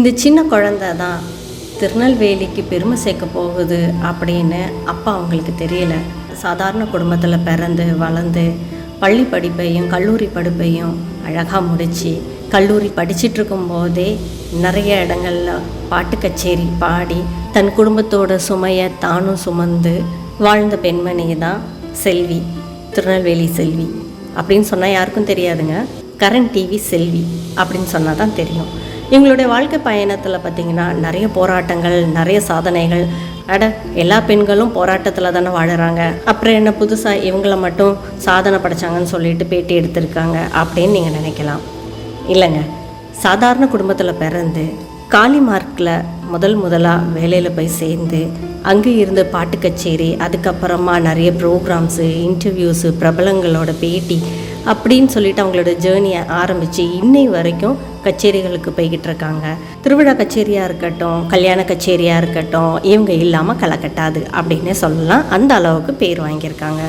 இந்த சின்ன குழந்தை தான் திருநெல்வேலிக்கு பெருமை சேர்க்க போகுது அப்படின்னு அப்பா அவங்களுக்கு தெரியல. சாதாரண குடும்பத்தில் பிறந்து வளர்ந்து பள்ளி படிப்பையும் கல்லூரி படிப்பையும் அழகாக முடித்து கல்லூரி படிச்சிட்ருக்கும் போதே நிறைய இடங்கள்ல பாட்டு கச்சேரி பாடி தன் குடும்பத்தோட சுமையை தானும் சுமந்து வாழ்ந்த பெண்மணி தான் செல்வி திருநெல்வேலி செல்வி அப்படின்னு சொன்னால் யாருக்கும் தெரியாதுங்க. கரண் டிவி செல்வி அப்படின்னு சொன்னால் தான் தெரியும். இவங்களுடைய வாழ்க்கை பயணத்தில் பார்த்திங்கன்னா நிறைய போராட்டங்கள் நிறைய சாதனைகள். அட எல்லா பெண்களும் போராட்டத்தில் தானே வாழுறாங்க. அப்புறம் என்ன புதுசாக இவங்கள மட்டும் சாதனை படைச்சாங்கன்னு சொல்லிட்டு பேட்டி எடுத்திருக்காங்க அப்படின்னு நீங்கள் நினைக்கலாம். இல்லைங்க. சாதாரண குடும்பத்தில் பிறந்து காளிமார்க்கில் முதல் முதலாக வேலையில் போய் சேர்ந்து அங்கே இருந்து பாட்டு கச்சேரி அதுக்கப்புறமா நிறைய ப்ரோக்ராம்ஸு இன்டர்வியூஸு பிரபலங்களோட பேட்டி அப்படின்னு சொல்லிட்டு அவங்களோட ஜேர்னியை ஆரம்பித்து இன்னை வரைக்கும் கச்சேரிகளுக்கு போய்கிட்டு இருக்காங்க திருவிழா கச்சேரியாக இருக்கட்டும் கல்யாண கச்சேரியாக இருக்கட்டும் இவங்க இல்லாமல் களை கட்டாது அப்படின்னே சொல்லலாம். அந்த அளவுக்கு பேர் வாங்கியிருக்காங்க.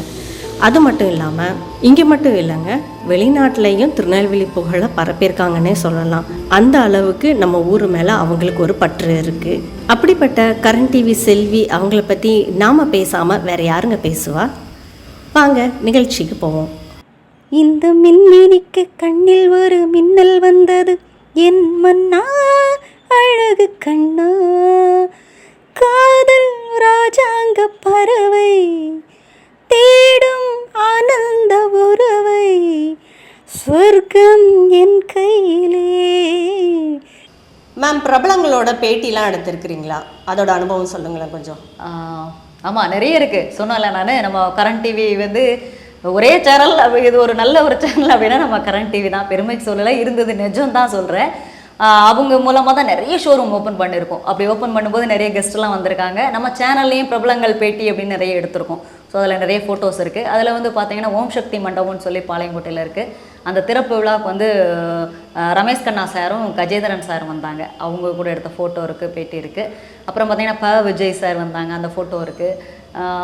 அது மட்டும் இல்லாமல் இங்கே மட்டும் இல்லைங்க வெளிநாட்டிலையும் திருநெல்வேலி புகழை பரப்பியிருக்காங்கன்னே சொல்லலாம். அந்த அளவுக்கு நம்ம ஊர் மேலே அவங்களுக்கு ஒரு பற்று இருக்குது அப்படிப்பட்ட கரண்ட் டிவி செல்வி அவங்கள பற்றி நாம் பேசாமல் வேறு யாருங்க பேசுவா? வாங்க நிகழ்ச்சிக்கு போவோம். இந்த மின்மினிக்கு கண்ணில் ஒரு மின்னல் வந்தது. என் மன்னா அழகு கண்ணா காதல் ராஜாங்க பறவை தேடும் ஆனந்த உறவை சொர்க்கம் என் கையிலே. மேம் பிரபலங்களோட பேட்டிலாம் எடுத்திருக்கிறீங்களா? அதோட அனுபவம் சொல்லுங்களேன் கொஞ்சம். ஆமாம் நிறைய இருக்குது சொன்னல நான் நம்ம கரண்ட் டிவி வந்து ஒரே சேனல் இது ஒரு நல்ல ஒரு சேனல் அப்படின்னா நம்ம கரண்ட் டிவி தான். பெருமைக்கு சொல்லலை இருந்தது நிஜம் தான் சொல்கிறேன் அவங்க மூலமாக தான் நிறைய ஷோரூம் ஓப்பன் பண்ணியிருக்கோம். அப்படி ஓப்பன் பண்ணும்போது நிறைய கெஸ்ட்லாம் வந்திருக்காங்க. நம்ம சேனல்லையும் பிரபலங்கள் பேட்டி அப்படின்னு நிறைய எடுத்திருக்கோம். ஸோ அதில் நிறைய ஃபோட்டோஸ் இருக்குது அதில் வந்து பார்த்தீங்கன்னா ஓம் சக்தி மண்டபம்னு சொல்லி பாளையங்கோட்டையில் இருக்குது அந்த திறப்பு விழாவுக்கு வந்து ரமேஷ் கண்ணா சாரும் கஜேந்திரன் சார் வந்தாங்க. அவங்க கூட எடுத்த ஃபோட்டோ இருக்குது பேட்டி இருக்குது அப்புறம் பார்த்தீங்கன்னா ப. விஜய் சார் வந்தாங்க. அந்த ஃபோட்டோ இருக்குது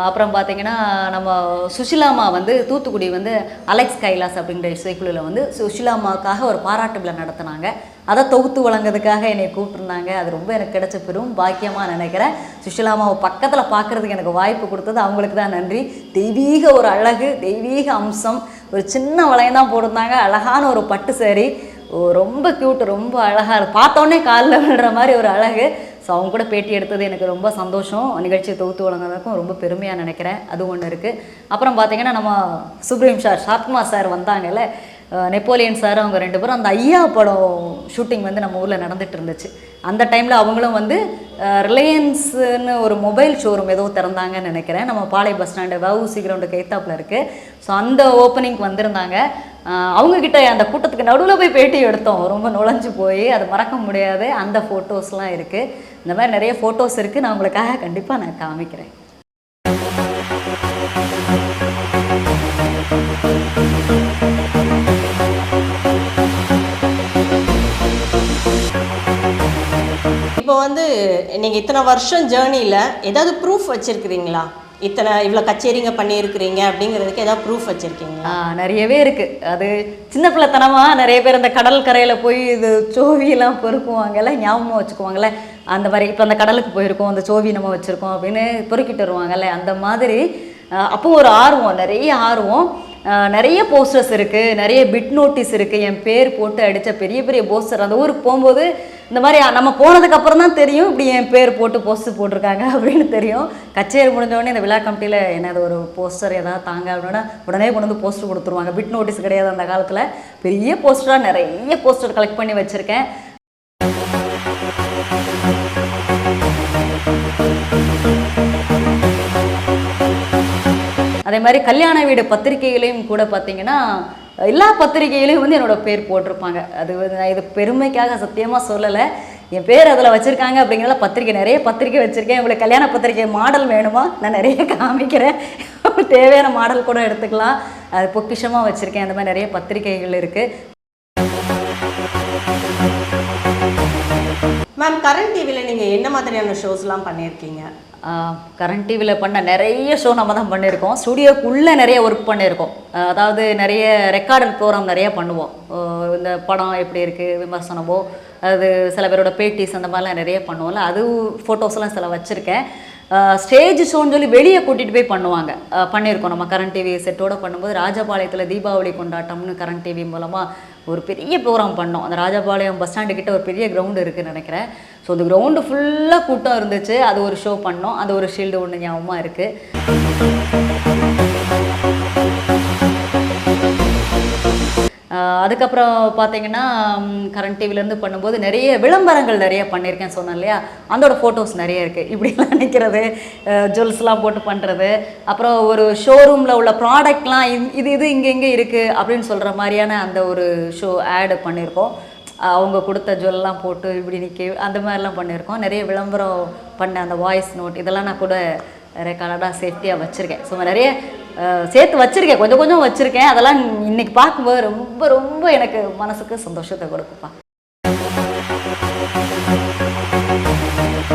அப்புறம் பார்த்தீங்கன்னா நம்ம சுஷிலாமா வந்து தூத்துக்குடி வந்து அலெக்ஸ் கைலாஸ் அப்படிங்கிற இசைக்குழுவில் வந்து சுஷிலாமாவுக்காக ஒரு பாராட்டு விழா நடத்தினாங்க. அதை தொகுத்து வழங்குறதுக்காக என்னை கூப்பிட்டுருந்தாங்க. அது ரொம்ப எனக்கு கிடைச்ச பெரும் பாக்கியமாக நினைக்கிறேன். சுஷிலாமாவை பக்கத்தில் பார்க்குறதுக்கு எனக்கு வாய்ப்பு கொடுத்தது அவங்களுக்கு தான் நன்றி. தெய்வீக ஒரு அழகு தெய்வீக அம்சம். ஒரு சின்ன வளையம் தான் போட்டிருந்தாங்க. அழகான ஒரு பட்டு சேரி ஓ ரொம்ப க்யூட் ரொம்ப அழகாக பார்த்தோன்னே காலில் விழுற மாதிரி ஒரு அழகு. ஸோ அவங்க கூட பேட்டி எடுத்தது எனக்கு ரொம்ப சந்தோஷம். நிகழ்ச்சியை தொகுத்து வழங்குறதுக்கும் ரொம்ப பெருமையாக நினைக்கிறேன். அது ஒன்று இருக்குது அப்புறம் பார்த்தீங்கன்னா நம்ம சுப்ரீம் சார் ஷாத்குமார் சார் வந்தாங்கல்ல நெப்போலியன் சார் அவங்க ரெண்டு பேரும் அந்த ஐயா படம் ஷூட்டிங் வந்து நம்ம ஊரில் நடந்துட்டு இருந்துச்சு. அந்த டைமில் அவங்களும் வந்து ரிலையன்ஸுன்னு ஒரு மொபைல் ஷோரூம் ஏதோ திறந்தாங்கன்னு நினைக்கிறேன். நம்ம பாளை பஸ் ஸ்டாண்டு வவுசி கிரவுண்டு கைத்தாப்பில் இருக்குது ஸோ அந்த ஓப்பனிங்க்கு வந்திருந்தாங்க. அவங்கக்கிட்ட அந்த கூட்டத்துக்கு நடுவில் போய் பேட்டி எடுத்தோம். ரொம்ப நுழைஞ்சு போய் அது மறக்க முடியாது. அந்த ஃபோட்டோஸ்லாம் இருக்குது இந்த மாதிரி நிறைய ஃபோட்டோஸ் இருக்குது நான் உங்களுக்காக கண்டிப்பாக நான் காமிக்கிறேன். இப்போ வந்து நீங்கள் இத்தனை வருஷம் ஜேர்னியில் ஏதாவது ப்ரூஃப் வச்சுருக்கிறீங்களா? இத்தனை இவ்வளோ கச்சேரிங்க பண்ணியிருக்கிறீங்க அப்படிங்கிறதுக்கு ஏதாவது ப்ரூஃப் வச்சுருக்கீங்களா? நிறையவே இருக்குது அது சின்ன பிள்ளைத்தனமாக நிறைய பேர் அந்த கடல் கரையில் போய் இது சோவியெல்லாம் பொறுக்குவாங்கல்ல ஞாபகமாக வச்சுக்குவாங்கல்ல. அந்த மாதிரி இப்போ அந்த கடலுக்கு போயிருக்கோம் அந்த சோவி நம்ம வச்சுருக்கோம் அப்படின்னு பொறுக்கிட்டு வருவாங்கல்ல. அந்த மாதிரி அப்போ ஒரு ஆர்வம் நிறைய ஆர்வம். நிறைய போஸ்டர்ஸ் இருக்குது நிறைய பிட் நோட்டீஸ் இருக்குது என் பேர் போட்டு அடித்த பெரிய பெரிய போஸ்டர் அந்த ஊருக்கு போகும்போது இந்த மாதிரி நம்ம போனதுக்கு அப்புறம் தான் தெரியும் இப்படி என் பேர் போட்டு போஸ்டர் போட்டிருக்காங்க அப்படின்னு தெரியும். கச்சேரி முடிஞ்சவொடனே இந்த விழா கமிட்டியில் என்னது ஒரு போஸ்டர் ஏதாவது தாங்க அப்படின்னா உடனே கொண்டு வந்து போஸ்டர் கொடுத்துருவாங்க. பிட் நோட்டீஸ் கிடையாது அந்த காலத்தில். பெரிய போஸ்டராக நிறைய போஸ்டர் கலெக்ட் பண்ணி வச்சுருக்கேன். அதே மாதிரி கல்யாண வீடு பத்திரிகைகளையும் கூட பார்த்தீங்கன்னா எல்லா பத்திரிகைகளையும் வந்து என்னோட பேர் போட்டிருப்பாங்க. அது நான் இது பெருமைக்காக சத்தியமாக சொல்லலை. என் பேர் அதில் வச்சுருக்காங்க அப்படிங்கிறத பத்திரிக்கை நிறைய பத்திரிக்கை வச்சுருக்கேன். உங்களுக்கு கல்யாண பத்திரிக்கை மாடல் வேணுமா? நான் நிறைய காமிக்கிறேன். தேவையான மாடல் கூட எடுத்துக்கலாம். அது பொக்கிஷமாக வச்சுருக்கேன். அந்த மாதிரி நிறைய பத்திரிகைகள் இருக்குது மேம் கரண்ட் டிவியில் நீங்கள் என்ன மாதிரியான ஷோஸ்லாம் பண்ணியிருக்கீங்க? கரண்ட் டிவியில் பண்ண நிறைய ஷோ நம்ம தான் பண்ணியிருக்கோம் ஸ்டுடியோக்குள்ளே நிறைய ஒர்க் பண்ணியிருக்கோம் அதாவது நிறைய ரெக்கார்டட் ப்ரோக்ராம் நிறைய பண்ணுவோம். இந்த படம் எப்படி இருக்குது விமர்சனமோ அது சில பேரோட பேட்டிஸ் அந்த மாதிரிலாம் நிறைய பண்ணுவோம்ல. அது ஃபோட்டோஸ்லாம் சில வச்சுருக்கேன். ஸ்டேஜ் ஷோன்னு சொல்லி வெளியே கூட்டிகிட்டு போய் பண்ணுவாங்க. பண்ணியிருக்கோம் நம்ம கரண்ட் டிவி செட்டோடு பண்ணும்போது ராஜபாளையத்தில் தீபாவளி கொண்டாட்டம்னு கரண்ட் டிவி மூலமாக ஒரு பெரிய ப்ரோக்ராம் பண்ணோம். அந்த ராஜபாளையம் பஸ் ஸ்டாண்டு கிட்ட ஒரு பெரிய கிரவுண்டு இருக்குதுன்னு நினைக்கிறேன். ஸோ அந்த கிரவுண்டு ஃபுல்லாக கூட்டம் இருந்துச்சு. அது ஒரு ஷோ பண்ணோம். அது ஒரு ஷீல்டு ஒன்று ஞாபகமாக இருக்குது அதுக்கப்புறம் பார்த்தீங்கன்னா கரண்ட் டிவிலேருந்து பண்ணும்போது நிறைய விளம்பரங்கள் நிறைய பண்ணியிருக்கேன் சொன்னேன் இல்லையா? அதோட ஃபோட்டோஸ் நிறைய இருக்குது இப்படிலாம் நிற்கிறது ஜுவல்ஸ்லாம் போட்டு பண்ணுறது அப்புறம் ஒரு ஷோரூமில் உள்ள ப்ராடக்ட்லாம் இது இது இங்கே இங்கே இருக்குது அப்படின்னு சொல்கிற மாதிரியான அந்த ஒரு ஷோ ஆடு பண்ணியிருக்கோம் அவங்க கொடுத்த ஜுவல்லாம் போட்டு இப்படி நிற்க அந்த மாதிரிலாம் பண்ணியிருக்கோம். நிறைய விளம்பரம் பண்ண அந்த வாய்ஸ் நோட் இதெல்லாம் நான் கூட ரெக்கார்டாக சேஃப்டியாக வச்சுருக்கேன். ஸோ நிறைய சேர்த்து வச்சுருக்கேன். கொஞ்சம் கொஞ்சம் வச்சுருக்கேன். அதெல்லாம் இன்றைக்கி பார்க்கும்போது ரொம்ப ரொம்ப எனக்கு மனசுக்கு சந்தோஷத்தை கொடுக்குப்பா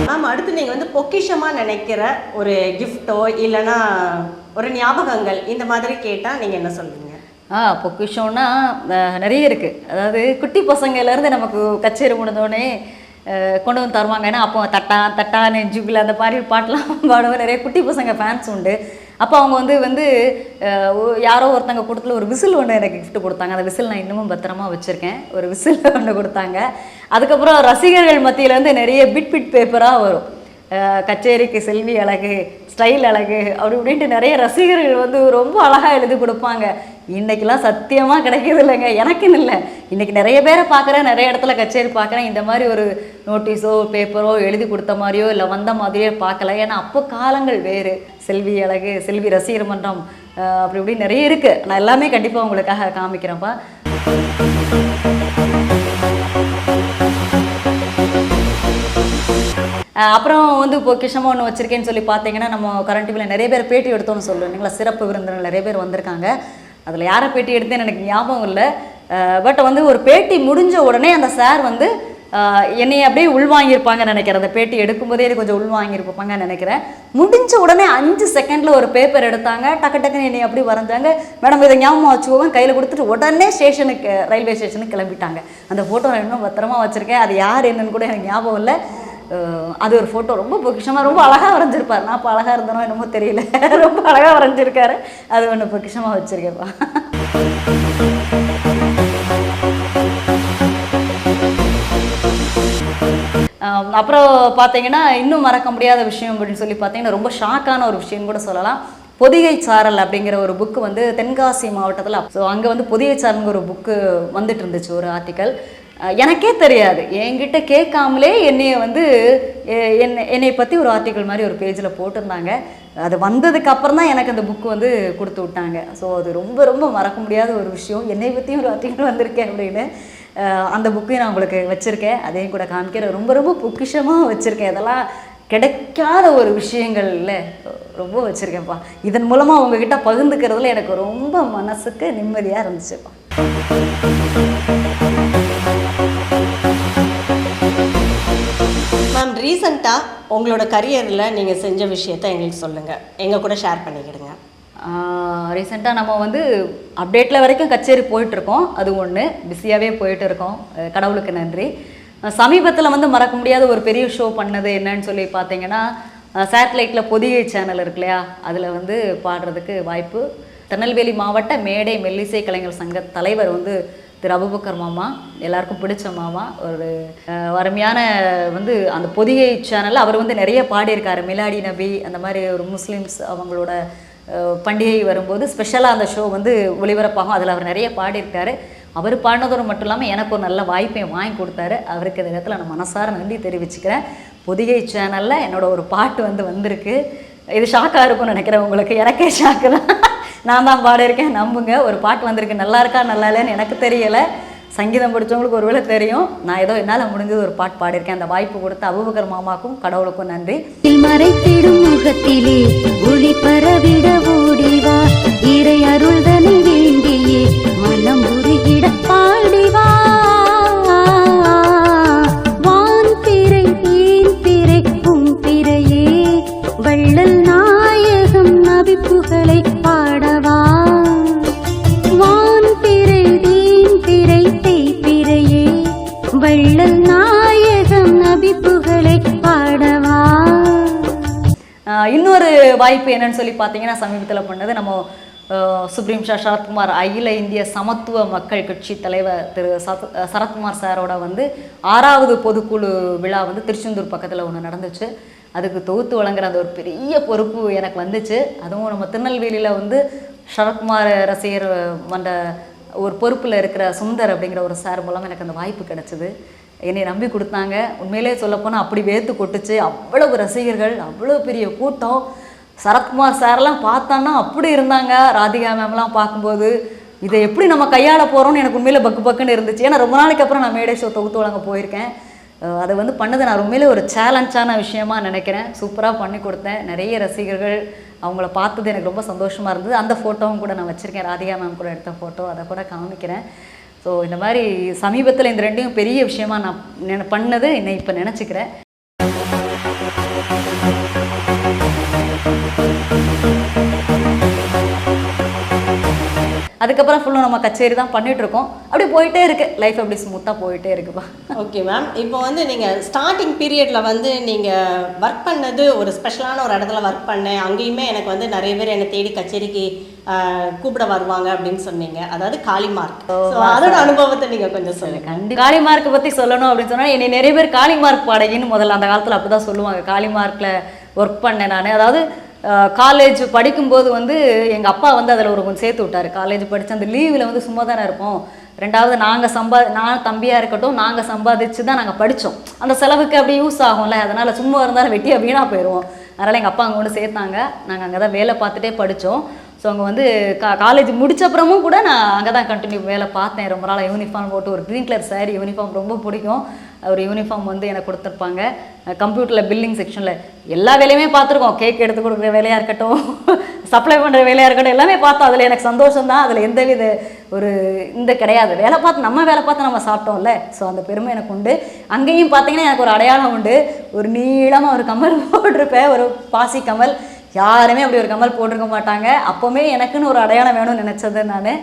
மேம் அடுத்து நீங்கள் வந்து பொக்கிஷமாக நினைக்கிற ஒரு கிஃப்ட்டோ இல்லைன்னா ஒரு ஞாபகங்கள் இந்த மாதிரி கேட்டால் நீங்கள் என்ன சொல்லுவீங்க? ஆ பொக்கிஷம்னா நிறைய இருக்குது அதாவது குட்டி பசங்கள்லேருந்து நமக்கு கச்சேரி முடிஞ்சோடனே கொண்டு வந்து தருவாங்க. ஏன்னா அப்போ தட்டா தட்டா ஜூபில் அந்த மாதிரி பாட்டெலாம் பாடுவோம் நிறைய குட்டி பசங்க ஃபேன்ஸ் உண்டு. அப்போ அவங்க வந்து வந்து யாரோ ஒருத்தங்க கொடுத்துல ஒரு விசில் ஒன்று எனக்கு கிஃப்ட் கொடுத்தாங்க. அந்த விசில் நான் இன்னமும் பத்திரமா வச்சுருக்கேன். ஒரு விசில் ஒன்று கொடுத்தாங்க. அதுக்கப்புறம் ரசிகர்கள் மத்தியிலேருந்து நிறைய பிட் பிட் பேப்பராக வரும். கச்சேரிக்கு செல்வி அழகு ஸ்டைல் அழகு அப்படி இப்படின்ட்டு நிறைய ரசிகர்கள் வந்து ரொம்ப அழகாக எழுதி கொடுப்பாங்க. இன்றைக்கெலாம் சத்தியமாக கிடைக்கிறது இல்லைங்க. எனக்குன்னு இல்லை. இன்றைக்கி நிறைய பேரை பார்க்குறேன். நிறைய இடத்துல கச்சேரி பார்க்குறேன். இந்த மாதிரி ஒரு நோட்டீஸோ பேப்பரோ எழுதி கொடுத்த மாதிரியோ இல்லை வந்த மாதிரியோ பார்க்கல. ஏன்னா அப்போ காலங்கள் வேறு. செல்வி அழகு செல்வி ரசிகர் மன்றம் அப்படி இப்படி நிறைய இருக்குது நான் எல்லாமே கண்டிப்பாக உங்களுக்காக காமிக்கிறேன்ப்பா. அப்புறம் வந்து இப்போ கிஷமா ஒன்று வச்சுருக்கேன்னு சொல்லி பார்த்தீங்கன்னா நம்ம கரண்ட் டிவியில் நிறைய பேர் பேட்டி எடுத்தோம்னு சொல்லுவீங்களா சிறப்பு விருந்தினர் நிறைய பேர் வந்திருக்காங்க. அதில் யாரை பேட்டி எடுத்தேன்னு எனக்கு ஞாபகம் இல்லை. பட் வந்து ஒரு பேட்டி முடிஞ்ச உடனே அந்த சார் வந்து என்னை அப்படியே உள்வாங்கியிருப்பாங்கன்னு நினைக்கிறேன். அந்த பேட்டி எடுக்கும்போதே கொஞ்சம் உள்வாங்கியிருப்பாங்கன்னு நினைக்கிறேன். முடிஞ்ச உடனே அஞ்சு செகண்டில் ஒரு பேப்பர் எடுத்தாங்க. டக்கு டக்குன்னு என்னை அப்படி வரைஞ்சாங்க. மேடம் இதை ஞாபகம் வச்சுக்கோங்க. கையில் கொடுத்துட்டு உடனே ஸ்டேஷனுக்கு ரயில்வே ஸ்டேஷனுக்கு கிளம்பிட்டாங்க. அந்த ஃபோட்டோ நான் இன்னும் பத்திரமா வச்சுருக்கேன். அது யார் என்னன்னு கூட எனக்கு ஞாபகம் இல்லை. அது ஒரு ஃபோட்டோ ரொம்ப பொக்கிஷமாக ரொம்ப அழகாக வரைஞ்சிருப்பார். நான் இப்போ அழகாக இருந்தனோ என்னமோ தெரியல. ரொம்ப அழகாக வரைஞ்சிருக்காரு. அது ஒன்று பொக்கிஷமாக வச்சுருக்கேப்பா அப்புறம் பார்த்தீங்கன்னா இன்னும் மறக்க முடியாத விஷயம் அப்படின்னு சொல்லி பார்த்தீங்கன்னா ரொம்ப ஷாக்கான ஒரு விஷயம் கூட சொல்லலாம். பொதிகை சாரல் அப்படிங்கிற ஒரு புக்கு வந்து தென்காசி மாவட்டத்தில் ஸோ அங்கே வந்து பொதிகை சாரல்ங்கிற ஒரு புக்கு வந்துட்டு இருந்துச்சு ஒரு ஆர்டிக்கல் எனக்கே தெரியாது. என்கிட்ட கேட்காமலே என்னைய வந்து எ- என்னை என்னை பற்றி ஒரு ஆர்டிக்கிள் மாதிரி ஒரு பேஜில் போட்டிருந்தாங்க. அது வந்ததுக்கு அப்புறம் தான் எனக்கு அந்த புக்கு வந்து கொடுத்து விட்டாங்க. ஸோ அது ரொம்ப ரொம்ப மறக்க முடியாத ஒரு விஷயம். என்னை பற்றியும் ஒரு ஆர்டிக்கிள் வந்திருக்கேன் அப்படின்னு அந்த புக்கையும் நான் உங்களுக்கு வச்சுருக்கேன். அதையும் கூட காமிக்கிறேன் ரொம்ப ரொம்ப பொக்கிஷமாக வச்சுருக்கேன். இதெல்லாம் கிடைக்காத ஒரு விஷயங்கள்ல ரொம்ப வச்சுருக்கேன்ப்பா. இதன் மூலமாக உங்ககிட்ட பகிர்ந்துக்கிறதுல எனக்கு ரொம்ப மனசுக்கு நிம்மதியாக இருந்துச்சுப்பா. ரீசண்டாக உங்களோட கரியரில் நீங்கள் செஞ்ச விஷயத்த எங்களுக்கு சொல்லுங்கள் எங்கள் கூட ஷேர் பண்ணிக்கிடுங்க. ரீசெண்டாக நம்ம வந்து அப்டேட்டில் வரைக்கும் கச்சேரி போயிட்டுருக்கோம். அது ஒன்று பிஸியாகவே போயிட்டு இருக்கோம் கடவுளுக்கு நன்றி. சமீபத்தில் வந்து மறக்க முடியாத ஒரு பெரிய ஷோ பண்ணது என்னன்னு சொல்லி பார்த்தீங்கன்னா சேட்டலைட்டில் பொதிகை சேனல் இருக்கு இல்லையா? அதில் வந்து பாடுறதுக்கு வாய்ப்பு. திருநெல்வேலி மாவட்ட மேடை மெல்லிசை கலைஞர் சங்க தலைவர் வந்து திரு அபுபக்கர் மாமா எல்லாருக்கும் பிடிச்ச மாமா ஒரு வறுமையான அருமையான வந்து அந்த பொதிகை சேனலில் அவர் வந்து நிறைய பாடியிருக்காரு. மிலாடி நபி அந்த மாதிரி ஒரு முஸ்லீம்ஸ் அவங்களோட பண்டிகை வரும்போது ஸ்பெஷலாக அந்த ஷோ வந்து ஒளிபரப்பாகும். அதில் அவர் நிறைய பாடியிருக்காரு. அவர் பாடினதோடு மட்டும் இல்லாமல் எனக்கு ஒரு நல்ல வாய்ப்பையும் வாங்கி கொடுத்தாரு. அவருக்கு இந்த இடத்துல நான் மனசார நன்றி தெரிவிச்சுக்கிறேன். பொதிகை சேனலில் என்னோடய ஒரு பாட்டு வந்து வந்திருக்கு. இது ஷாக்காக இருக்கும்னு நினைக்கிறேன் உங்களுக்கு. எனக்கே ஷாக்கு தான். நான் தான் பாட நம்புங்க. ஒரு பாட்டு வந்திருக்கு நல்லா இருக்கா நல்லா இல்லைன்னு எனக்கு தெரியலை. சங்கீதம் படித்தவங்களுக்கு ஒருவேளை தெரியும். நான் ஏதோ என்னால் முடிஞ்சது ஒரு பாட்டு பாடியிருக்கேன். அந்த வாய்ப்பு கொடுத்த அபுபக்கர் மாமாக்கும் கடவுளுக்கும் நன்றி. மறைத்திடும் முகத்திலே ஒளி பரவிட ஓடிவா. இறை அருள்தனை வேண்டியே மனம் உருகிட பாடிவா. வான் பிறை ஏன் பிறை உம் பிறையே வள்ளல் பாடவா? வான் திரை தீன் திரை நாயகம் நபி பாடவா? இன்னொரு வாய்ப்பு என்னன்னு சொல்லி பார்த்தீங்கன்னா சமீபத்தில் பண்ணது நம்ம சுப்ரீம் ஷா சரத்குமார் அகில இந்திய சமத்துவ மக்கள் கட்சி தலைவர் திரு சரத்குமார் சாரோட வந்து ஆறாவது பொதுக்குழு விழா வந்து திருச்செந்தூர் பக்கத்தில் ஒன்று நடந்துச்சு. அதுக்கு தொகுத்து வழங்குற அந்த ஒரு பெரிய பொறுப்பு எனக்கு வந்துச்சு. அதுவும் நம்ம திருநெல்வேலியில் வந்து சரத்குமார் ரசிகர் மன்ற ஒரு பொறுப்பில் இருக்கிற சுந்தர் அப்படிங்கிற ஒரு சார் மூலம் எனக்கு அந்த வாய்ப்பு கிடச்சிது. என்னை நம்பி கொடுத்தாங்க. உண்மையிலே சொல்லப்போனால் அப்படி வேர்த்து கொட்டுச்சு. அவ்வளவு ரசிகர்கள் அவ்வளோ பெரிய கூட்டம். சரத்குமார் சார்லாம் பார்த்தான்னா அப்படி இருந்தாங்க. ராதிகா மேம்லாம் பார்க்கும்போது இதை எப்படி நம்ம கையாள போகிறோம்னு எனக்கு உண்மையில் பக்கு பக்குன்னு இருந்துச்சு. ஏன்னா ரொம்ப நாளைக்கு அப்புறம் நான் மேடை ஷோ தொகுத்து வழங்க போயிருக்கேன். அதை வந்து பண்ணது நான் உண்மையிலே ஒரு சேலஞ்சான விஷயமா நினைக்கிறேன். சூப்பராக பண்ணி கொடுத்தேன். நிறைய ரசிகர்கள் அவங்கள பார்த்தது எனக்கு ரொம்ப சந்தோஷமாக இருந்தது. அந்த ஃபோட்டோவும் கூட நான் வச்சுருக்கேன். ராதிகா மேம் கூட எடுத்த ஃபோட்டோ அதை கூட காமிக்கிறேன். ஸோ இந்த மாதிரி சமீபத்தில் இந்த ரெண்டையும் பெரிய விஷயமா நான் பண்ணது என்னை இப்போ நினச்சிக்கிறேன். அதுக்கப்புறம் ஃபுல்லாக நம்ம கச்சேரி தான் பண்ணிட்டு இருக்கோம் அப்படி போயிட்டே இருக்கு. லைஃப் அப்படி ஸ்மூத்தாக போயிட்டே இருக்குப்பா. ஓகே மேம் இப்போ வந்து நீங்கள் ஸ்டார்டிங் பீரியடில் வந்து நீங்கள் ஒர்க் பண்ணது ஒரு ஸ்பெஷலான ஒரு இடத்துல ஒர்க் பண்ணேன். அங்கேயுமே எனக்கு வந்து நிறைய பேர் என்னை தேடி கச்சேரிக்கு கூப்பிட வருவாங்க அப்படின்னு சொன்னீங்க. அதாவது காளிமார்க் அதோட அனுபவத்தை நீங்கள் கொஞ்சம் சொல்லுங்க. கண்டி காளி மார்க்கை பற்றி சொல்லணும் அப்படின்னு சொன்னால் என்னை நிறைய பேர் காளி மார்க் பாடகின்னு முதல்ல அந்த காலத்தில் அப்படி தான் சொல்லுவாங்க. காளி மார்க்கில் ஒர்க் பண்ணேன் நான். அதாவது காலேஜ் படிக்கும்போது வந்து எங்கள் அப்பா வந்து அதில் ஒரு கொஞ்சம் சேர்த்து விட்டார். காலேஜ் படித்து அந்த லீவில் வந்து சும்மா தானே இருப்போம். ரெண்டாவது நாங்கள் சம்பா நான் தம்பியாக இருக்கட்டும் நாங்கள் சம்பாதிச்சு தான் நாங்கள் படித்தோம் அந்த செலவுக்கு அப்படி யூஸ் ஆகும்ல அதனால் சும்மா இருந்தாலும் வெட்டியாக வீணாக போயிடுவோம் அதனால் எங்கள் அப்பா அங்கே கொண்டு சேர்த்தாங்க. நாங்கள் அங்கே தான் வேலை பார்த்துட்டே படித்தோம் ஸோ அங்கே வந்து கா காலேஜ் முடிச்சப்புறமும் கூட நான் அங்கே தான் கண்டினியூ வேலை பார்த்தேன். ரொம்ப நாளாக யூனிஃபார்ம் போட்டு ஒரு க்ரீன் கலர் சாரி யூனிஃபார்ம் ரொம்ப பிடிக்கும். ஒரு யூனிஃபார்ம் வந்து எனக்கு கொடுத்துருப்பாங்க. கம்ப்யூட்டரில் பில்லிங் செக்ஷனில் எல்லா வேலையுமே பார்த்துருக்கோம். கேக் எடுத்து கொடுக்குற வேலையாக இருக்கட்டும் சப்ளை பண்ணுற வேலையாக இருக்கட்டும் எல்லாமே பார்த்தோம். அதில் எனக்கு சந்தோஷம் தான் அதில் எந்த வித ஒரு இந்த கிடையாது. வேலை பார்த்து நம்ம வேலை பார்த்து நம்ம சாப்பிட்டோம்ல. ஸோ அந்த பெருமை எனக்கு உண்டு. அங்கேயும் பார்த்தீங்கன்னா எனக்கு ஒரு அடையாளம் உண்டு. ஒரு நீளமாக ஒரு கமல் போட்டிருப்பேன். ஒரு பாசி கமல். யாருமே அப்படி ஒரு கமல் போட்டிருக்க மாட்டாங்க. அப்போவுமே எனக்குன்னு ஒரு அடையாளம் வேணும்னு நினச்சது நான்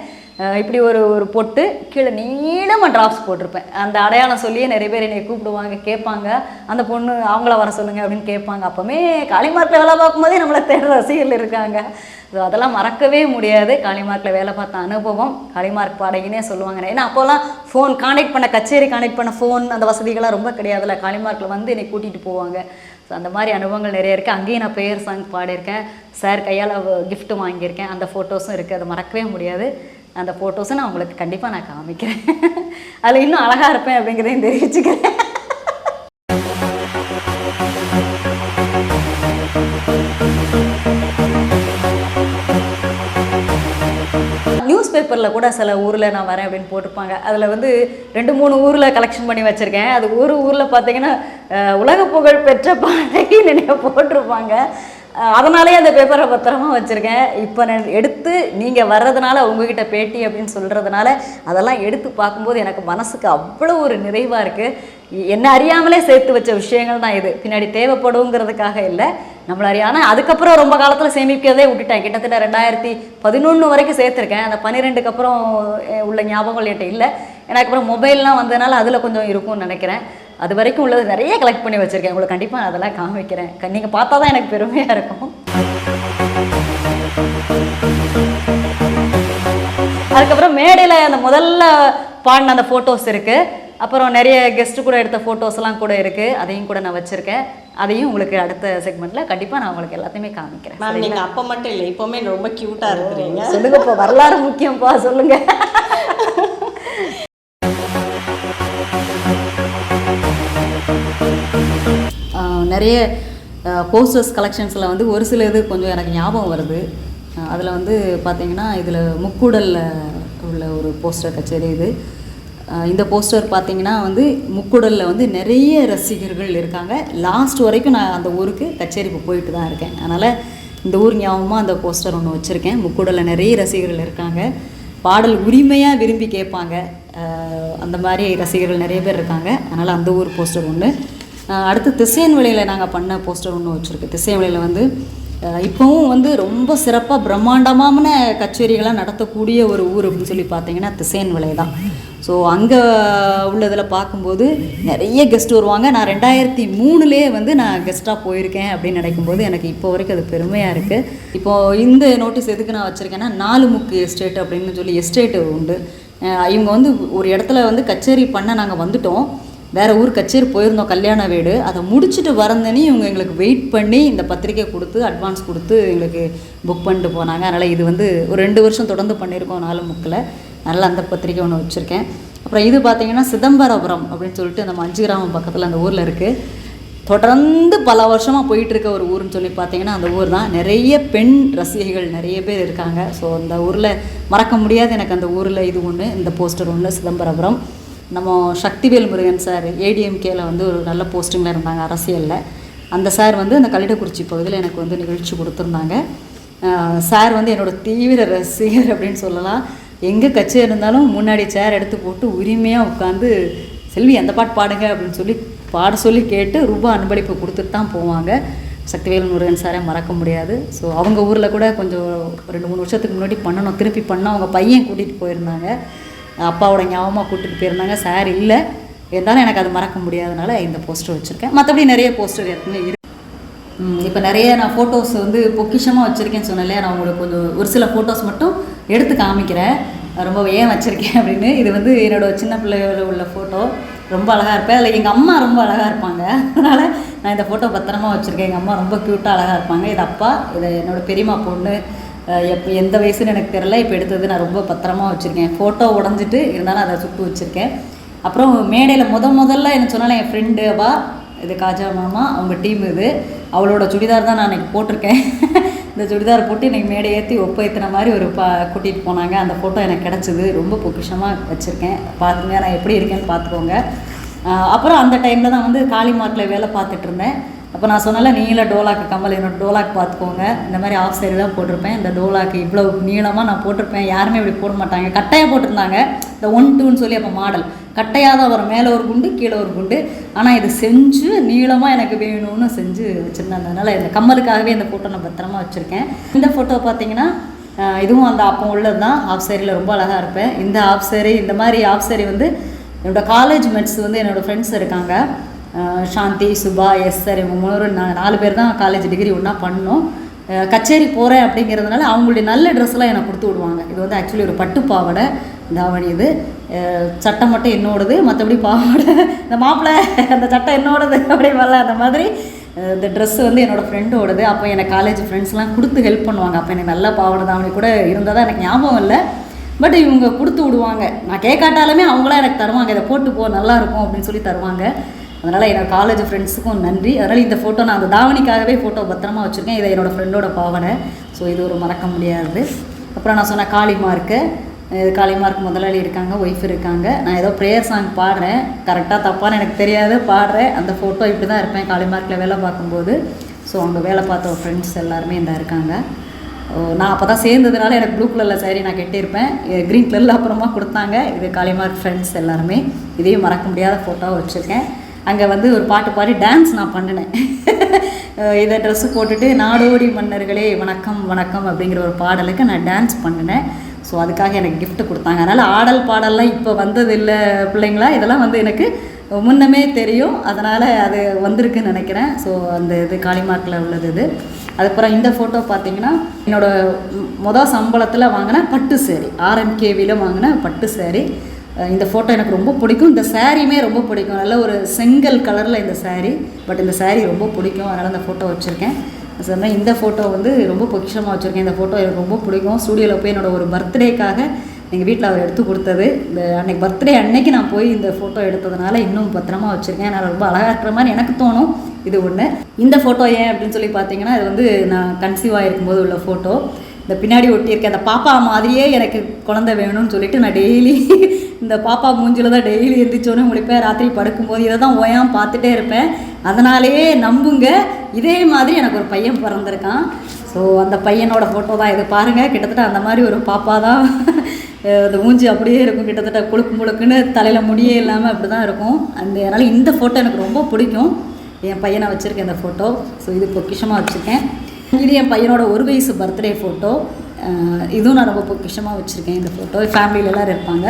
இப்படி ஒரு ஒரு பொட்டு கீழே நீளமாக ட்ராப்ஸ் போட்டிருப்பேன். அந்த அடையாளம் சொல்லியே நிறைய பேர் என்னை கூப்பிடுவாங்க கேட்பாங்க. அந்த பொண்ணு அவங்கள வர சொல்லுங்கள் அப்படின்னு கேட்பாங்க. அப்போவுமே காளிமார்க்கில் வேலை பார்க்கும்போதே நம்மளை தேடுற ரசிகர்கள் இருக்காங்க. ஸோ அதெல்லாம் மறக்கவே முடியாது. காளிமார்க்கில் வேலை பார்த்த அனுபவம் காளிமார்க் பாடகினே சொல்லுவாங்க. ஏன்னா அப்போல்லாம் ஃபோன் கான்டெக்ட் பண்ண கச்சேரி கான்டெக்ட் பண்ண ஃபோன் அந்த வசதிகள்லாம் ரொம்ப கிடையாதுல்ல. காளிமார்க்கில் வந்து என்னை கூட்டிகிட்டு போவாங்க. ஸோ அந்த மாதிரி அனுபவங்கள் நிறைய இருக்குது அங்கேயும் நான் பேர் சாங் பாடியிருக்கேன். சார் கையால் கிஃப்ட் வாங்கியிருக்கேன். அந்த ஃபோட்டோஸும் இருக்குது அதை மறக்கவே முடியாது. அந்த ஃபோட்டோஸும் நான் உங்களுக்கு கண்டிப்பாக நான் காமிக்கிறேன். அதில் இன்னும் அழகாக இருப்பேன் அப்படிங்கிறதையும் தெரிவிச்சுக்கிறேன். பேப்பரில் கூட சில ஊரில் நான் வரேன் அப்படின்னு போட்டிருப்பாங்க. அதில் வந்து ரெண்டு மூணு ஊரில் கலெக்ஷன் பண்ணி வச்சுருக்கேன். அது ஒரு ஊரில் பார்த்தீங்கன்னா உலக புகழ் பெற்ற பாடகி நிறைய போட்டிருப்பாங்க. அதனாலேயே அந்த பேப்பரை பத்திரமா வச்சுருக்கேன். இப்போ நான் எடுத்து நீங்கள் வர்றதுனால உங்ககிட்ட பேட்டி அப்படின்னு சொல்கிறதுனால அதெல்லாம் எடுத்து பார்க்கும்போது எனக்கு மனசுக்கு அவ்வளோ ஒரு நிறைவாக இருக்குது என்ன அறியாமலே சேர்த்து வச்ச விஷயங்கள் தான் இது. பின்னாடி தேவைப்படுங்கிறதுக்காக இல்லை. நம்மளறிய ஆனால் அதுக்கப்புறம் ரொம்ப காலத்தில் சேமிக்கிறதே விட்டுட்டேன். கிட்டத்தட்ட ரெண்டாயிரத்தி பதினொன்று வரைக்கும் சேர்த்துருக்கேன். அந்த பன்னிரெண்டுக்கு அப்புறம் உள்ள ஞாபகங்கள் என்கிட்ட இல்லை. எனக்கு அப்புறம் மொபைல்லாம் வந்ததுனால அதில் கொஞ்சம் இருக்கும்னு நினைக்கிறேன். அது வரைக்கும் உள்ளது நிறைய கலெக்ட் பண்ணி வச்சுருக்கேன். உங்களுக்கு கண்டிப்பாக நான் அதெல்லாம் காமிக்கிறேன். நீங்கள் பார்த்தா தான் எனக்கு பெருமையாக இருக்கும். அதுக்கப்புறம் மேடையில் அந்த முதல்ல பாடின அந்த ஃபோட்டோஸ் இருக்குது அப்புறம் நிறைய கெஸ்ட்டு கூட எடுத்த ஃபோட்டோஸ்லாம் கூட இருக்குது அதையும் கூட நான் வச்சுருக்கேன். அதையும் உங்களுக்கு அடுத்த செக்மெண்ட்டில் கண்டிப்பாக நான் உங்களுக்கு எல்லாத்தையுமே காமிக்கிறேன். மேம் நீங்கள் அப்போ மட்டும் இல்லை இப்போவுமே ரொம்ப க்யூட்டாக இருக்கிறீங்க. சொல்லுங்க இப்போ வரலாறு முக்கியம்ப்பா சொல்லுங்க. ஆஹ் நிறைய போஸ்டர்ஸ் கலெக்ஷன்ஸில் வந்து ஒரு சில இது கொஞ்சம் எனக்கு ஞாபகம் வருது. அதில் வந்து பார்த்தீங்கன்னா இதில் முக்குடலில் உள்ள ஒரு போஸ்டர் கச்சேரி இது. இந்த போஸ்டர் பார்த்தீங்கன்னா வந்து முக்குடலில் வந்து நிறைய ரசிகர்கள் இருக்காங்க. லாஸ்ட் வரைக்கும் நான் அந்த ஊருக்கு கச்சேரிக்கு போயிட்டு தான் இருக்கேன். அதனால் இந்த ஊர் ஞாபகமாக அந்த போஸ்டர் ஒன்று வச்சுருக்கேன். முக்குடலில் நிறைய ரசிகர்கள் இருக்காங்க. பாடல் உரிமையாக விரும்பி கேட்பாங்க. அந்த மாதிரி ரசிகர்கள் நிறைய பேர் இருக்காங்க. அதனால் அந்த ஊர் போஸ்டர் ஒன்று அடுத்து திசையன் விலையில் நாங்கள் பண்ண போஸ்டர் ஒன்று வச்சுருக்கு. திசையன்வெளியில் வந்து இப்போவும் வந்து ரொம்ப சிறப்பாக பிரம்மாண்டமான கச்சேரிகளாக நடத்தக்கூடிய ஒரு ஊர் அப்படின்னு சொல்லி பார்த்தீங்கன்னா திசையன் விலை தான் ஸோ அங்கே உள்ளதில் பார்க்கும்போது நிறைய கெஸ்ட் வருவாங்க. நான் ரெண்டாயிரத்தி மூணுலேயே வந்து நான் கெஸ்ட்டாக போயிருக்கேன் அப்படின்னு நினைக்கும்போது எனக்கு இப்போ வரைக்கும் அது பெருமையாக இருக்குது இப்போது இந்த நோட்டீஸ் எதுக்கு நான் வச்சுருக்கேன்னா நாலு முக்கு எஸ்டேட் அப்படின்னு சொல்லி எஸ்டேட்டு உண்டு. இவங்க வந்து ஒரு இடத்துல வந்து கச்சேரி பண்ண நாங்கள் வந்துட்டோம். வேறு ஊர் கச்சேரி போயிருந்தோம் கல்யாண வீடு. அதை முடிச்சுட்டு வரந்தனே இவங்க எங்களுக்கு வெயிட் பண்ணி இந்த பத்திரிக்கை கொடுத்து அட்வான்ஸ் கொடுத்து எங்களுக்கு புக் பண்ணிட்டு போனாங்க. அதனால் இது வந்து ஒரு ரெண்டு வருஷம் தொடர்ந்து பண்ணியிருக்கோம் நாலு முக்கில். நல்ல அந்த பத்திரிக்கை ஒன்று வச்சுருக்கேன். அப்புறம் இது பார்த்தீங்கன்னா சிதம்பரபுரம் அப்படின்னு சொல்லிட்டு நம்ம அஞ்சு கிராமம் பக்கத்தில் அந்த ஊரில் இருக்குது தொடர்ந்து பல வருஷமாக போயிட்டுருக்க ஒரு ஊர்னு சொல்லி பார்த்தீங்கன்னா அந்த ஊர் தான். நிறைய பெண் ரசிகைகள் நிறைய பேர் இருக்காங்க. ஸோ அந்த ஊரில் மறக்க முடியாது எனக்கு அந்த ஊரில் இது ஒன்று இந்த போஸ்டர் ஒன்று சிதம்பரபுரம். நம்ம சக்திவேல் முருகன் சார் ஏடிஎம்கேல வந்து ஒரு நல்ல போஸ்டிங்கில் இருந்தாங்க அரசியலில். அந்த சார் வந்து அந்த கல்லிடக்குறிச்சி பகுதியில் எனக்கு வந்து நிகழ்ச்சி கொடுத்துருந்தாங்க. சார் வந்து என்னோட தீவிர ரசிகர் அப்படின்னு சொல்லலாம். எங்கே கட்சியாக இருந்தாலும் முன்னாடி சேர் எடுத்து போட்டு உரிமையாக உட்காந்து செல்வி அந்த பாட்டு பாடுங்க அப்படின்னு சொல்லி பாட சொல்லி கேட்டு ரூபா அன்பளிப்பு கொடுத்துட்டு தான் போவாங்க. சக்திவேல் முருகன் சாரை மறக்க முடியாது. ஸோ அவங்க ஊரில் கூட கொஞ்சம் ரெண்டு மூணு வருஷத்துக்கு முன்னாடி பண்ணணும். திருப்பி பண்ணோம் அவங்க பையன் கூட்டிகிட்டு போயிருந்தாங்க. அப்பாவோட ஞாபகமாக கூட்டிகிட்டு போயிருந்தாங்க. சார் இல்லை. இருந்தாலும் எனக்கு அது மறக்க முடியாதனால இந்த போஸ்டர் வச்சுருக்கேன். மற்றபடி நிறைய போஸ்டர் ஏற்கனவே இப்போ நிறைய நான் ஃபோட்டோஸ் வந்து பொக்கிஷமாக வச்சுருக்கேன்னு சொன்னேன் நான் உங்களுக்கு கொஞ்சம் ஒரு சில ஃபோட்டோஸ் மட்டும் எடுத்து காமிக்கிறேன். ரொம்ப ஏன் வச்சுருக்கேன் அப்படின்னு. இது வந்து என்னோட சின்ன பிள்ளையோட உள்ள ஃபோட்டோ ரொம்ப அழகாக இருப்பேன். அதில் எங்கள் அம்மா ரொம்ப அழகாக இருப்பாங்க. அதனால் நான் இந்த ஃபோட்டோ பத்திரமா வச்சுருக்கேன். எங்கள் அம்மா ரொம்ப க்யூட்டாக அழகாக இருப்பாங்க. இது அப்பா இது என்னோட பெரியம்மா பொண்ணு. எப்போ எந்த வயசுன்னு எனக்கு தெரில இப்போ எடுத்தது நான் ரொம்ப பத்திரமா வச்சுருக்கேன். ஃபோட்டோ உடஞ்சிட்டு இருந்தாலும் அதை சுட்டு வச்சுருக்கேன். அப்புறம் மேடையில் முத முதல்ல என்ன சொன்னாலும் என் ஃப்ரெண்டு அவா இது காஜா மாமா அவங்க டீம் இது. அவளோட சுடிதார் தான் நான் இன்னைக்கு போட்டிருக்கேன். இந்த சுடிதார் போட்டு இன்றைக்கி மேடை ஏற்றி ஒப்பேத்தின மாதிரி ஒரு பா கூட்டிகிட்டு போனாங்க. அந்த ஃபோட்டோ எனக்கு கிடச்சிது. ரொம்ப பொக்கிஷமாக வச்சுருக்கேன். பார்த்துங்க நான் எப்படி இருக்கேன்னு பார்த்துக்கோங்க அப்புறம் அந்த டைமில் தான் வந்து காளிமார்க்கில் வேலை பார்த்துட்டு இருந்தேன். அப்போ நான் சொன்னால நீல டோலாக்கு கம்மல் என்னோட டோலாக் பார்த்துக்கோங்க. இந்த மாதிரி ஆஃப் சைடு தான் போட்டிருப்பேன். இந்த டோலாக்கு இவ்வளோ நீளமாக நான் போட்டிருப்பேன். யாருமே இப்படி போட மாட்டாங்க. கட்டையாக போட்டிருந்தாங்க. இந்த ஒன் டூன்னு சொல்லி அப்போ மாடல் கட்டையாக தான் வரும். மேலே ஒரு குண்டு கீழே ஒரு குண்டு. ஆனால் இது செஞ்சு நீளமாக எனக்கு வேணும்னு செஞ்சு வச்சுருந்தேன் அதனால் இந்த கம்மலுக்காகவே இந்த ஃபோட்டோ நான் பத்திரமா வச்சுருக்கேன். இந்த ஃபோட்டோ பார்த்தீங்கன்னா இதுவும் அந்த அப்போ உள்ளது தான் ஆஃப் சேரியில் ரொம்ப அழகாக இருப்பேன். இந்த ஆஃப் சேரி இந்த மாதிரி ஆஃப் சேரி வந்து என்னோட காலேஜ் மெட்ஸ் வந்து என்னோடய ஃப்ரெண்ட்ஸ் இருக்காங்க. சாந்தி சுபா எஸ் சார் இவங்க மூணு நாங்கள் நாலு பேர் தான் காலேஜ் டிகிரி ஒன்றா பண்ணோம் கச்சேரி போகிறேன் அப்படிங்கிறதுனால அவங்களுடைய நல்ல ட்ரெஸ்லாம் எனக்கு கொடுத்து விடுவாங்க. இது வந்து ஆக்சுவலி ஒரு பட்டு பாவாடை தாவணி இது. சட்டம் சட்டை மட்டும் என்னோடது மற்றபடி பாவாடை. இந்த மாப்பிள்ளை அந்த சட்டை என்னோடது அப்படி வரல அந்த மாதிரி. இந்த ட்ரெஸ் வந்து என்னோடய ஃப்ரெண்டோடது அப்போ எனக்கு காலேஜ் ஃப்ரெண்ட்ஸ்லாம் கொடுத்து ஹெல்ப் பண்ணுவாங்க. அப்போ எனக்கு நல்ல பாவாடை தாவணி கூட இருந்ததா எனக்கு ஞாபகம் இல்லை. பட் இவங்க கொடுத்து விடுவாங்க. நான் கேட்காட்டாலுமே அவங்களாம் எனக்கு தருவாங்க. இதை போட்டு போ நல்லாயிருக்கும் அப்படின்னு சொல்லி தருவாங்க. அதனால் என்னோடய காலேஜ் ஃப்ரெண்ட்ஸுக்கும் நன்றி. அதனால் இந்த ஃபோட்டோ நான் அந்த தாவணிக்காகவே ஃபோட்டோ பத்திரமா வச்சுருக்கேன். இதை என்னோடய ஃப்ரெண்டோட பாவனை. ஸோ இது ஒரு மறக்க முடியாது. அப்புறம் நான் சொன்ன காளிமார்க்கு இது காளிமார்க் முதலாளி இருக்காங்க ஒய்ஃப் இருக்காங்க. நான் ஏதோ ப்ரேயர் சாங் பாடுறேன். கரெக்டாக தப்பான்னு எனக்கு தெரியாது. பாடுறேன். அந்த ஃபோட்டோ இப்படி தான் இருப்பேன் காளிமார்க்கில் வேலை பார்க்கும்போது. ஸோ அங்கே வேலை பார்த்த ஃப்ரெண்ட்ஸ் எல்லாருமே இந்த இருக்காங்க. நான் அப்போ தான் சேர்ந்ததுனால எனக்கு ப்ளூ கலரில் சாரி நான் கட்டியிருப்பேன். க்ரீன் கலரில் அப்புறமா கொடுத்தாங்க. இது காளிமார்க் ஃப்ரெண்ட்ஸ் எல்லாருமே. இதையும் மறக்க முடியாத ஃபோட்டோவை வச்சுருக்கேன். அங்கே வந்து ஒரு பாட்டு பாடி டான்ஸ் நான் பண்ணினேன். இதை ட்ரெஸ்ஸு போட்டுட்டு நாடோடி மன்னர்களே வணக்கம் வணக்கம் அப்படிங்கிற ஒரு பாடலுக்கு நான் டான்ஸ் பண்ணினேன். ஸோ அதுக்காக எனக்கு கிஃப்ட் கொடுத்தாங்க. அதனால் ஆடல் பாடல்லாம் இப்போ வந்ததில்லை பிள்ளைங்களா? இதெல்லாம் வந்து எனக்கு முன்னமே தெரியும். அதனால் அது வந்திருக்குன்னு நினைக்கிறேன். ஸோ அந்த இது காளிமார்க்கில் உள்ளது இது. அதுக்கப்புறம் இந்த ஃபோட்டோ பார்த்தீங்கன்னா என்னோடய மொதல் சம்பளத்தில் வாங்கின பட்டு சேரீ ஆர்எம்கேவியில் வாங்கின பட்டு சேரீ இந்த ஃபோட்டோ எனக்கு ரொம்ப பிடிக்கும். இந்த சாரியுமே ரொம்ப பிடிக்கும். நல்ல ஒரு செங்கல் கலரில் இந்த saree. பட் இந்த saree ரொம்ப பிடிக்கும். அதனால் இந்த ஃபோட்டோ வச்சுருக்கேன். சொன்னால் இந்த ஃபோட்டோ வந்து ரொம்ப பொக்கிஷமாக வச்சுருக்கேன். இந்த ஃபோட்டோ எனக்கு ரொம்ப பிடிக்கும். ஸ்டூடியோவில் போய் என்னோடய ஒரு பர்த்டேக்காக எங்கள் வீட்டில் அவர் எடுத்து கொடுத்தது. இந்த அன்னைக்கு பர்த்டே அன்னைக்கு நான் போய் இந்த ஃபோட்டோ எடுத்ததுனால இன்னும் பத்திரமா வச்சுருக்கேன். நான் ரொம்ப அழகாக இருக்கிற மாதிரி எனக்கு தோணும். இது ஒன்று இந்த ஃபோட்டோ ஏன் அப்படின்னு சொல்லி பார்த்தீங்கன்னா இது வந்து நான் கன்சீவ் ஆகிருக்கும்போது உள்ள ஃபோட்டோ இந்த பின்னாடி ஒட்டியிருக்க அந்த பாப்பா மாதிரியே எனக்கு குழந்தை வேணும்னு சொல்லிட்டு நான் டெய்லி இந்த பாப்பா மூஞ்சில தான் டெய்லி எழுந்திரிச்சோன்னு முடிப்பேன் ராத்திரி படுக்கும்போது இதை தான் ஓயாம பார்த்துட்டே இருப்பேன்? அதனாலேயே நம்புங்க. இதே மாதிரி எனக்கு ஒரு பையன் பிறந்திருக்கான். ஸோ அந்த பையனோட ஃபோட்டோ தான் இது. பாருங்கள் கிட்டத்தட்ட அந்த மாதிரி ஒரு பாப்பா தான். அந்த மூஞ்சி அப்படியே இருக்கும். கிட்டத்தட்ட குழுக்கு முழுக்குன்னு தலையில் முடியே இல்லாமல் அப்படி தான் இருக்கும். அந்த அதனால் இந்த ஃபோட்டோ எனக்கு ரொம்ப பிடிக்கும். என் பையனை வச்சுருக்கேன் இந்த ஃபோட்டோ ஸோ இது பொக்கிஷமாக வச்சுருக்கேன். இது என் பையனோட ஒரு வயசு பர்த்டே ஃபோட்டோ இதுவும் நான் ரொம்ப பொக்கிஷமாக வச்சுருக்கேன் இந்த ஃபோட்டோ ஃபேமிலியில் எல்லோரும் இருப்பாங்க.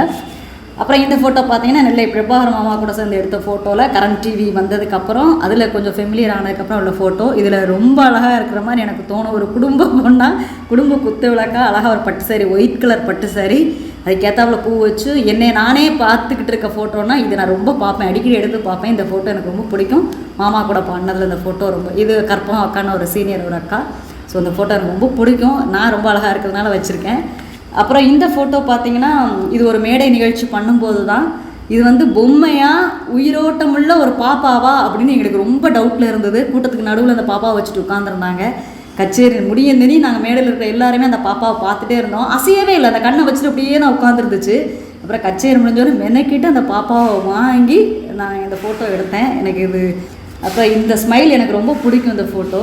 அப்புறம் இந்த ஃபோட்டோ பார்த்தீங்கன்னா நெல்லை பிரபாகர் மாமா கூட சேர்ந்து எடுத்த ஃபோட்டோவில் கரண்ட் டிவி வந்ததுக்கப்புறம் அதில் கொஞ்சம் ஃபெமிலியர் ஆனதுக்கப்புறம் உள்ள ஃபோட்டோ இதில் ரொம்ப அழகாக இருக்கிற மாதிரி எனக்கு தோணும். ஒரு குடும்ப பொண்ணா குடும்ப குத்து விளக்கா அழகாக ஒரு பட்டு சாரி ஒயிட் கலர் பட்டு சாரி அதுக்கேற்றாப்புல பூ வச்சு என்னை நானே பார்த்துக்கிட்டு இருக்க ஃபோட்டோனா இது நான் ரொம்ப பார்ப்பேன். அடிக்கடி எடுத்து பார்ப்பேன். இந்த ஃபோட்டோ எனக்கு ரொம்ப பிடிக்கும். மாமா கூட பண்ணதில் இந்த ஃபோட்டோ ரொம்ப இது கற்பகம் அக்கான்னு ஒரு சீனியர் ஒரு அக்கா. ஸோ அந்த ஃபோட்டோ எனக்கு ரொம்ப பிடிக்கும். நான் ரொம்ப அழகாக இருக்கிறதுனால வச்சுருக்கேன். அப்புறம் இந்த ஃபோட்டோ பார்த்தீங்கன்னா இது ஒரு மேடை நிகழ்ச்சி பண்ணும்போது தான் இது வந்து பொம்மையா உயிரோட்டமுள்ள ஒரு பாப்பாவா அப்படின்னு எங்களுக்கு ரொம்ப டவுட்டில் இருந்தது. கூட்டத்துக்கு நடுவில் அந்த பாப்பாவை வச்சுட்டு உட்காந்துருந்தாங்க கச்சேரி முடியந்தனி நாங்கள் மேடையில் இருக்கிற எல்லாருமே அந்த பாப்பாவை பார்த்துட்டே இருந்தோம். அசையவே இல்லை. அந்த கண்ணை வச்சுட்டு அப்படியே தான் உட்காந்துருந்துச்சு அப்புறம் கச்சேரி முடிஞ்சோடனே மெனக்கிட்டு அந்த பாப்பாவை வாங்கி நான் இந்த ஃபோட்டோ எடுத்தேன். எனக்கு இது அப்புறம் இந்த ஸ்மைல் எனக்கு ரொம்ப பிடிக்கும் இந்த ஃபோட்டோ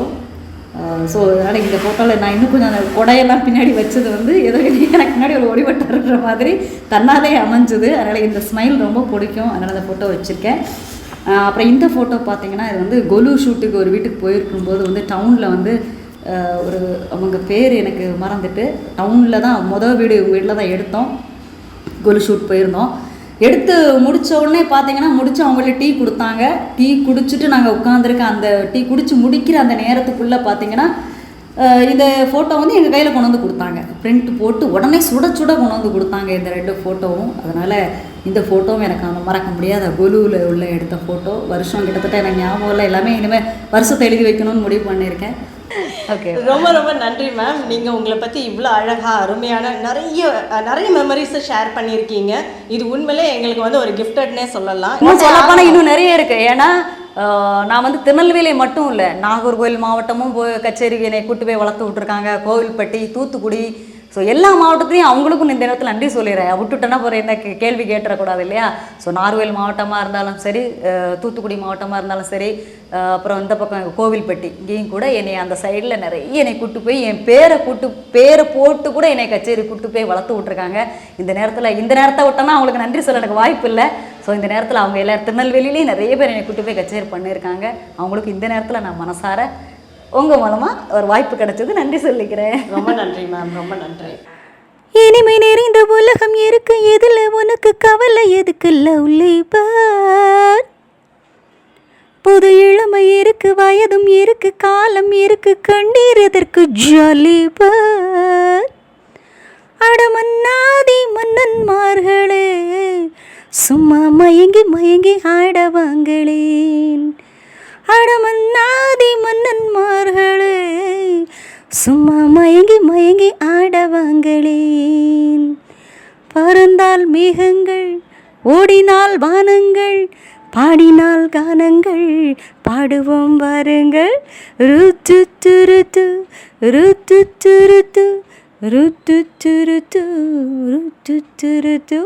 ஸோ அதனால் இந்த ஃபோட்டோவில் நான் இன்னும் கொஞ்சம் அந்த கொடையெல்லாம் பின்னாடி வச்சது வந்து ஏதோ எனக்கு முன்னாடி ஒரு ஒளிவட்டம் இருக்கிற மாதிரி தன்னாலே அமைஞ்சுது. அதனால் இந்த ஸ்மைல் ரொம்ப பிடிக்கும். அதனால் அந்த ஃபோட்டோ வச்சுருக்கேன். அப்புறம் இந்த ஃபோட்டோ பார்த்தீங்கன்னா இது வந்து கொலு ஷூட்டுக்கு ஒரு வீட்டுக்கு போயிருக்கும்போது வந்து டவுனில் வந்து ஒரு அவங்க பேர் எனக்கு மறந்துட்டு டவுனில் தான் மொதல் வீடு வீட்டில் தான் எடுத்தோம். கொலு ஷூட் போயிருந்தோம். எடுத்து முடிச்ச உடனே பார்த்தீங்கன்னா முடிச்சு அவங்களே டீ கொடுத்தாங்க. டீ குடிச்சிட்டு நாங்கள் உட்காந்துருக்க அந்த டீ குடிச்சு முடிக்கிற அந்த நேரத்துக்குள்ளே பார்த்தீங்கன்னா இந்த ஃபோட்டோ வந்து எங்கள் கையில் கொண்டு வந்து கொடுத்தாங்க. பிரிண்ட் போட்டு உடனே சுட சுட கொண்டு வந்து கொடுத்தாங்க இந்த ரெண்டு ஃபோட்டோவும் அதனால் இந்த ஃபோட்டோவும் எனக்கு அந்த மறக்க முடியாத. கொலுவில் உள்ள எடுத்த ஃபோட்டோ வருஷம் கிட்டத்தட்ட எனக்கு ஞாபகம் இல்லை. எல்லாமே இனிமேல் வருஷத்தை எழுதி வைக்கணும்னு முடிவு பண்ணியிருக்கேன். ஓகே ரொம்ப ரொம்ப நன்றி மேம் நீங்கள் உங்களை பற்றி இவ்வளோ அழகாக அருமையான நிறைய நிறைய மெமரிஸை ஷேர் பண்ணியிருக்கீங்க. இது உண்மையிலே எங்களுக்கு வந்து ஒரு கிஃப்டட்னே சொல்லலாம். இன்னும் சொல்லப்போனால் இன்னும் நிறைய இருக்கு. ஏன்னா நான் வந்து திருநெல்வேலி மட்டும் இல்லை நாகர்கோவில் மாவட்டமும் போய் கச்சேரி என்னை கூட்டு போய் வளர்த்து விட்ருக்காங்க கோவில்பட்டி தூத்துக்குடி ஸோ எல்லா மாவட்டத்துலையும் அவங்களுக்கும் இந்த நேரத்தில் நன்றி சொல்லிடுறேன். விட்டுட்டேன்னா போகிற என்ன கேள்வி கேட்டுறக்கூடாது இல்லையா? ஸோ நார்வேல் மாவட்டமாக இருந்தாலும் சரி தூத்துக்குடி மாவட்டமாக இருந்தாலும் சரி அப்புறம் இந்த பக்கம் கோவில்பட்டி இங்கேயும் கூட என்னை அந்த சைடில் நிறைய என்னை கூட்டு போய் என் பேரை கூட்டு பேரை போட்டு கூட என்னை கச்சேரி கூட்டு போய் வளர்த்து விட்ருக்காங்க இந்த நேரத்தில் இந்த நேரத்தை விட்டோன்னா அவங்களுக்கு நன்றி சொல்ல எனக்கு வாய்ப்பு இல்லை. ஸோ இந்த நேரத்தில் அவங்க எல்லா திருநெல்வேலியிலையும் நிறைய பேர் என்னை கூட்டு போய் கச்சேரி பண்ணியிருக்காங்க அவங்களுக்கு இந்த நேரத்தில் நான் மனசார உங்கள் மூலமாக ஒரு வாய்ப்பு கிடைச்சது நன்றி சொல்லிக்கிறேன். ரொம்ப நன்றி மேம் ரொம்ப நன்றி. இனிமை நிறைந்த உலகம் இருக்கு எதுல உனக்கு கவலை எதுக்கு லவ்லி பேர்ட் புது இளமை இருக்கு வயதும் இருக்கு காலம் இருக்கு கண்ணீர் எதற்கு ஜாலி பேர்ட் அடமன்னாதி மன்னன்மார்களே சும்மா மயங்கி மயங்கி ஆடவாங்களேன் அடமன்னாதி மன்னன்மார்களே சும்மா மயங்கி மயங்கி ஆடவாங்களேன். பறந்தால் மேகங்கள் ஓடினால் வானங்கள் பாடினால் கானங்கள் பாடுவோம் வாருங்கள். ருத்து துருத்து ருத்து துருத்து ருத்து துருத்து ருத்து துருத்து.